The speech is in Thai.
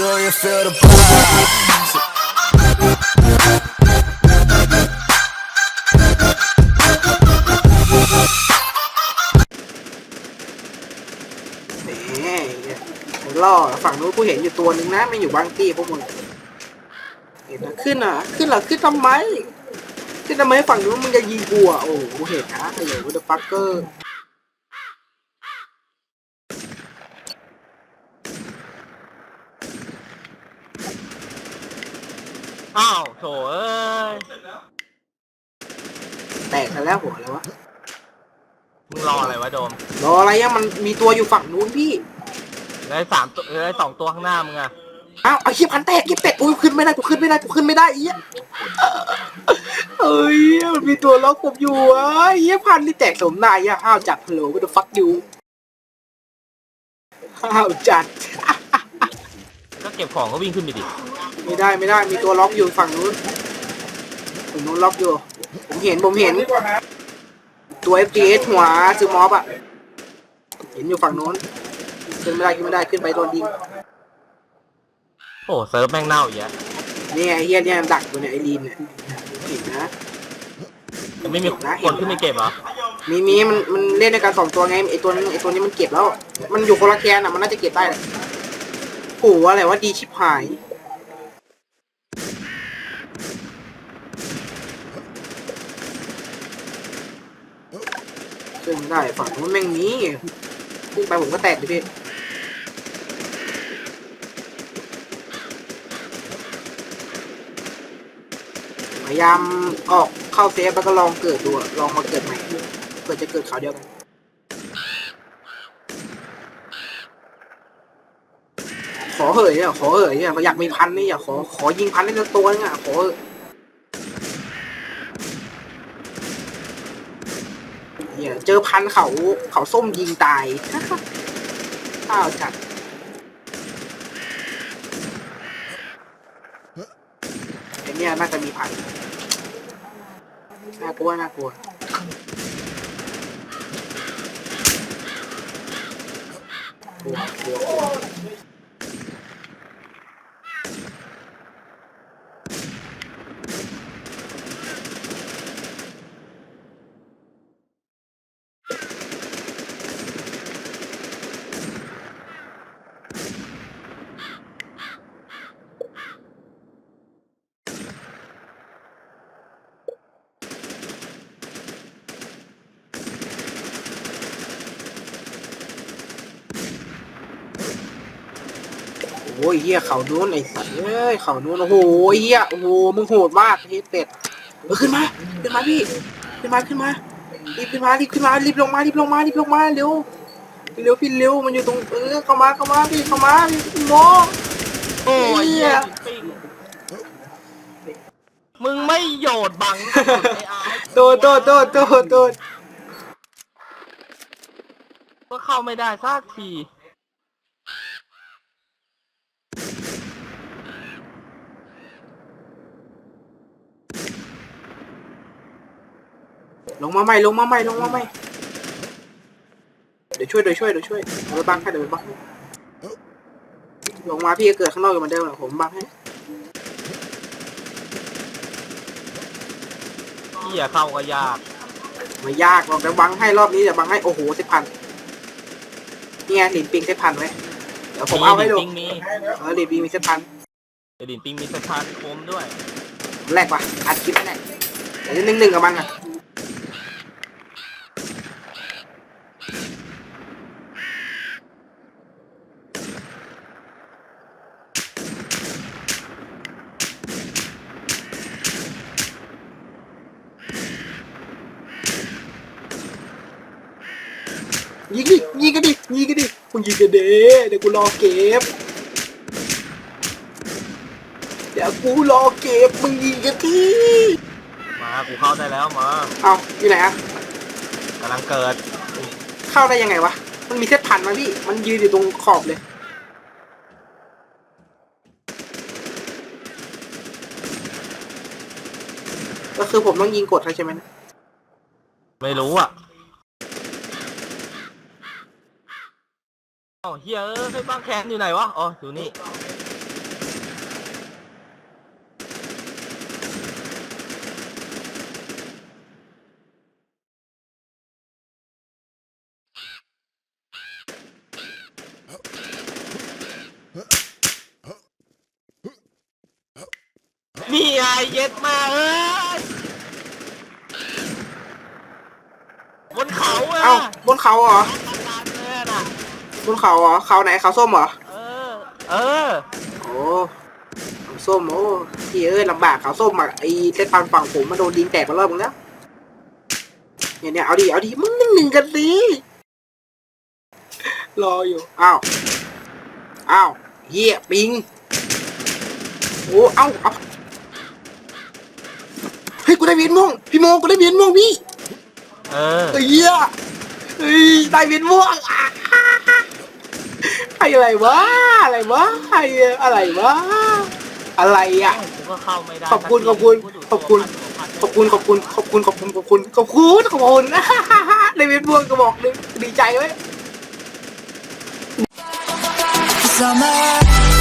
Do you feel the vibes? แหมล่อฝั่งนู้นกูเห็นอยู่ตัวหนึ่งนะไม่อยู่บางตี้พวกมึงเห็นนะขึ้นอะ ขึ้นเหรอขึ้นทำไม ขึ้นทำไมฝั่งนู้นมึงจะยิงกูอะโอ้โหกูเห็นนะไอ้เหลวเดอะฟักเกอร์ อ้าว โถเอ้ย แตกกันแล้วหัวแล้ววะ มึงรออะไรวะโดม รออะไรยังมันมีตัวอยู่ฝั่งนู้นพี่ได้สามตัวได้สองตัวข้างหน้ามึงอะอ้าวไอ้เหี้ยพันแตกยี่เป็ดอุ้ยขึ้นไม่ได้กูขึ้นไม่ได้กูขึ้นไม่ได้ไอ้เหี้ยเอ้ยมันมีตัวล็อกผมอยู่อะไอ้เหี้ยพันนี่แตกสมนายอะห้าวจัดฮัลโหลก็จะฟักอยู่ห้าวจัด ก็เก็บของก็วิ่งขึ้นไปดิ ไม่ได้ไม่ได้มีตัวล็อกอยู่ฝั่งนู้นฝั่งนู้นล็อกอยู่ ผมเห็นผมเห็น ตัว FGS หัวซูมอฟอะเห็นอยู่ฝั่งนู้นขึ้นไม่ได้ขึ้นไม่ได้ขึ้นไปโดนยิงโอ้เซิร์ฟแม่งเน่าอีกแล้วนี่ไงไอ้เฮียเนี่ยดักอยู่เนี่ยไอรีนเนี่ยเห็นนะ ยังไม่มีคนขึ้นไปเก็บเหรอมีมีมันมันเล่นในการสองตัวไงไอตัวนี้ไอตัวนี้มันเก็บแล้ว มันอยู่คนละแกนอะมันน่าจะเก็บได้แหละโอ้โหอะไรวะดีชิบหาย ขึ้นได้ฝั่งนู้นแม่งมีขึ้นไปผมก็แตกเลยพี่พยายามออกเข้าเซฟแล้วก็ลองเกิดดูลองมาเกิดใหม่เพื่อจะเกิดขาวเดียวกันขอเหยอะขอเหยอะอยากมีพันนี่อยากขอขอยิงพันนี่สักตัวนึงอะขอ เหอะเนี่ยเจอพันเขาเขาส้มยิงตายข้าวจัดไอเนี่ยน่าจะมีพันน่ากลัวน่ากลัวกลัวกลัว อ้ยเฮียเขานู้นไอ้สัตว์เอ้ยเขานู้นโอ้โหเฮียโอ้โหมึงโหดมากเฮดเป็ดเออขึ้นมาขึ้นมาพี่ขึ้นมาขึ้นมารีบขึ้นมารีบขึ้นมารีบลงมารีบลงมารีบลงมาเร็วเร็วพี่เร็วมันอยู่ตรงเออเข้ามาเข้ามาพี่เข้ามาพี่โมโอ้ยเหี้เหี้ยยปิ้งมึงไม่โยดบังไอ้อาร์ตโดดโดดโดดโดดโดดก็เข้าไม่ได้สักที ลงมาใหม่ลงมาใหม่ลงมาใหม่เดี๋ยวช่วยเดี๋ยวช่วยเดี๋ยวช่วยเดี๋ยวบังให้เดี๋ยวบังให้ลงมาพี่ก็เกิดข้างนอกอยู่เหมือนเดิมแหละผมบังให้เหี้ยเข้าก็ยากไม่ยากหรอกแต่บังให้รอบนี้เดี๋ยวบังให้โอ้โหสิบพันนี่ไงหลินปิงสิบพันไว้เดี๋ยวผมเอาให้ดูปิงมีเออหลินปิงมีสิบพันไอ้ดินปิงมีสถานคมด้วยแรกว่ะอัดคลิปไม่ได้เดี๋ยวหนึ่งหนึ่งกับมันอะ กันดิยิงกันดิมึงยิงกันเด้เดี๋ยวกูรอเก็บเดี๋ยวกูรอเก็บมึงยิงกันทีมากูเข้าได้แล้วมาเอาอยู่ไหนอะกำลังเกิดเข้าได้ยังไงวะมันมีเส้นพันมั้งพี่มันยืนอยู่ตรงขอบเลยก็คือผมต้องยิงกดใช่ไหมนะไม่รู้อะ เอ้าเฮียเอ้ยบ้านแคนอยู่ไหนวะ อ๋อ อยู่นี่ นี่ไงเย็ดมาเอ้ยบนเขาอะ เอาบนเขาเหรอ บนเขาเหรอเขาไหนเขาส้มเหรอเออ เออ โอ้เขาส้มโอ้พี่เอ้ยลำบากเขาส้มอะไอ้เส้นทางฝั่งผมมันโดนดินแตกมาเริ่มงแล้วเนี่ยเนี่ยเอาดิเอาดิมึงหนึ่งหนึ่งกันสิรออยู่อ้าวอ้าวเหี้ยปิงโอ้เอ้าเอาเฮ้ยกูได้เวียนม่วงพี่โมกูได้เวียนม่วงพี่เออเฮียเฮ้ยได้เวียนม่วงอะไอ้อะไรวะ อะไรวะไอ้อะไรวะ อะไรอะกูก็เข้าไม่ได้ขอบคุณขอบคุณขอบคุณ ขอบคุณขอบคุณขอบคุณขอบคุณขอบคุณขอบคุณขอบคุณได้เวียนม่วงก็บอกเลยดีใจไว้ย Summer